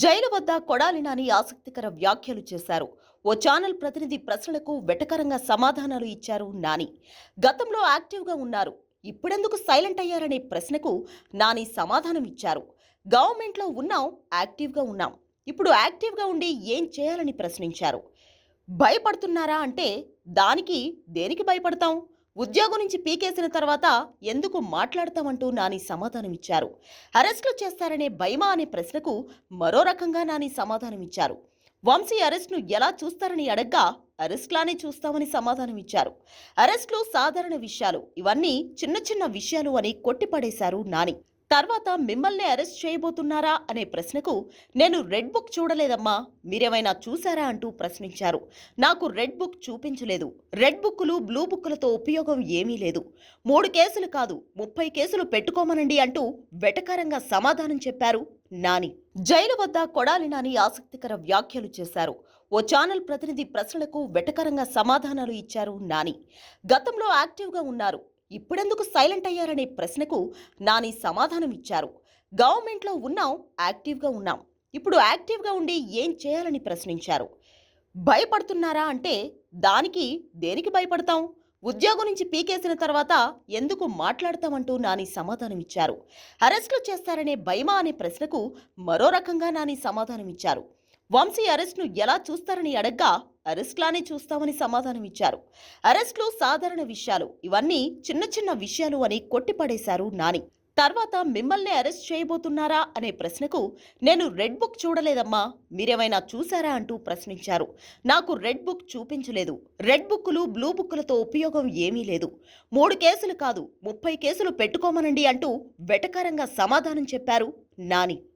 Jail వద్ద కొడాలి నాని ఆసక్తికర వ్యాఖ్యలు చేశారు. ఓ ఛానల్ ప్రతినిధి ప్రశ్నలకు వెటకరంగా సమాధానాలు ఇచ్చారు నాని. గతంలో యాక్టివ్గా ఉన్నారు. ఇప్పుడెందుకు సైలెంట్ అయ్యారనే ప్రశ్నకు నాని సమాధానం ఇచ్చారు. గవర్నమెంట్లో ఉన్నాం యాక్టివ్గా ఉన్నాం. ఇప్పుడు యాక్టివ్గా ఉండి ఏం చేయాలని ప్రశ్నించారు? భయపడుతున్నారా అంటే దానికి దేనికి భయపడతాం? ఉద్యోగం నుంచి పీకేసిన తర్వాత ఎందుకు మాట్లాడతామంటూ నాని సమాధానమిచ్చారు. అరెస్టులు చేస్తారనే భయమా అనే ప్రశ్నకు మరో రకంగా నాని సమాధానమిచ్చారు. వంశీ అరెస్ట్ను ఎలా చూస్తారని అడగ్గా అరెస్ట్లానే చూస్తామని సమాధానమిచ్చారు. అరెస్టులు సాధారణ విషయాలు. ఇవన్నీ చిన్న చిన్న విషయాలు అని కొట్టిపడేశారు నాని. తర్వాత మిమ్మల్ని అరెస్ట్ చేయబోతున్నారా అనే ప్రశ్నకు నేను రెడ్ బుక్ చూడలేదమ్మా. మీరేమైనా చూసారా అంటూ ప్రశ్నించారు. నాకు రెడ్ బుక్ చూపించలేదు. రెడ్ బుక్కులు బ్లూ బుక్కులతో ఉపయోగం ఏమీ లేదు. మూడు కేసులు కాదు ముప్పై కేసులు పెట్టుకోమనండి అంటూ వెటకారంగా సమాధానం చెప్పారు నాని. జైలు వద్ద కొడాలి నాని ఆసక్తికర వ్యాఖ్యలు చేశారు. ఓ ఛానల్ ప్రతినిధి ప్రశ్నలకు వెటకరంగా సమాధానాలు ఇచ్చారు నాని. గతంలో యాక్టివ్గా ఉన్నారు. ఇప్పుడెందుకు సైలెంట్ అయ్యారనే ప్రశ్నకు నాని సమాధానం ఇచ్చారు గవర్నమెంట్లో ఉన్నాం యాక్టివ్గా ఉన్నాం. ఇప్పుడు యాక్టివ్గా ఉండి ఏం చేయాలని ప్రశ్నించారు. భయపడుతున్నారా అంటే దానికి దేనికి భయపడతాం? ఉద్యోగం నుంచి పీకేసిన తర్వాత ఎందుకు మాట్లాడతామంటూ నాని సమాధానం ఇచ్చారు అరెస్టులు చేస్తారనే భయమా అనే ప్రశ్నకు మరో రకంగా నాని సమాధానం ఇచ్చారు వంశీ అరెస్ట్ను ఎలా చూస్తారని అడగ్గా అరెస్ట్లానే చూస్తామని సమాధానం ఇచ్చారు అరెస్ట్లు సాధారణ విషయాలు ఇవన్నీ చిన్న చిన్న విషయాలు అని కొట్టిపడేశారు నాని. తర్వాత మిమ్మల్ని అరెస్ట్ చేయబోతున్నారా అనే ప్రశ్నకు నేను రెడ్ బుక్ చూడలేదమ్మా మీరేమైనా చూసారా అంటూ ప్రశ్నించారు. నాకు రెడ్ బుక్ చూపించలేదు. రెడ్ బుక్కులు బ్లూ బుక్కులతో ఉపయోగం ఏమీ లేదు. మూడు కేసులు కాదు ముప్పై కేసులు పెట్టుకోమనండి అంటూ వెటకారంగా సమాధానం చెప్పారు నాని.